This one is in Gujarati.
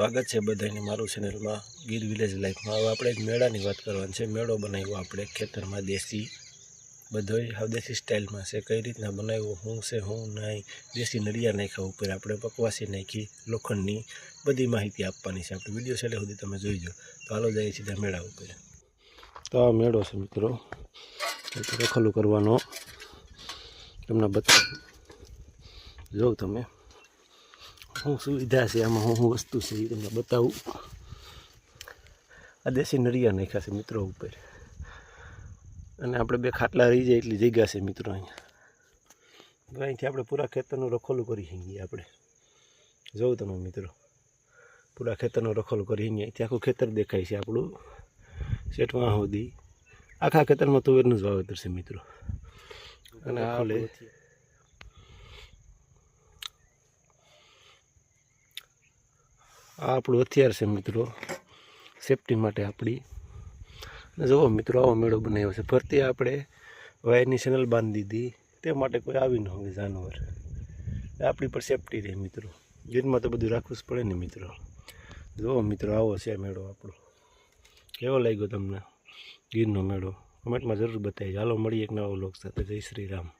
સ્વાગત છે બધાને મારું ચેનલમાં ગીર વિલેજ લાઈફમાં. હવે આપણે મેળાની વાત કરવાની છે. મેળો બનાવ્યો આપણે ખેતરમાં દેશી, બધોય હવે દેશી સ્ટાઇલમાં છે. કઈ રીતના બનાવ્યો, શું છે, શું નહીં, દેશી નળિયા નાખ્યા ઉપર આપણે પકવાસી નાખી, લોખંડની બધી માહિતી આપવાની છે. આપણે વીડિયો છેલ્લે સુધી તમે જોઈજો. તો હાલો જઈએ સીધા મેળા ઉપર. તો આ મેળો છે મિત્રો. રખલું કરવાનો. તમને બતાવું. જોઉં તમે. શું સુવિધા છે? આમાં શું વસ્તુ છે એ તમને બતાવું. આ દેશી નળિયા નાખ્યા છે મિત્રો ઉપર. અને આપણે બે ખાટલા રહી જાય એટલી જગ્યા છે મિત્રો અહીંયા. અહીંથી આપણે પૂરા ખેતરનું રખોલું કરી શકીએ આપણે. જોઉં તમે મિત્રો. પૂરા ખેતરનું રખોલું કરી શકીએ અહીંથી આખું ખેતર દેખાય છે આપણું. શેઠમાં સુધી આખા ખેતરમાં તુવેરનું જ વાવેતર છે મિત્રો. અને આ આ આપણું હથિયાર છે મિત્રો, સેફટી માટે આપણી. જુઓ મિત્રો, આવો મેળો બનાવ્યો છે. ફરતી આપણે વાયરની ચેનલ બાંધી દીધી. તે માટે કોઈ આવી ન હોય જાનવર. આપણી પર સેફટી રહે મિત્રો. ગીરમાં તો બધું રાખવું જ પડે ને મિત્રો. જુઓ મિત્રો, આવો છે મેળો આપણો. કેવો લાગ્યો તમને ગીરનો મેળો? કમેન્ટમાં જરૂર બતાવી હાલો, મળીએ એક નવા લોક સાથે. જય શ્રી રામ.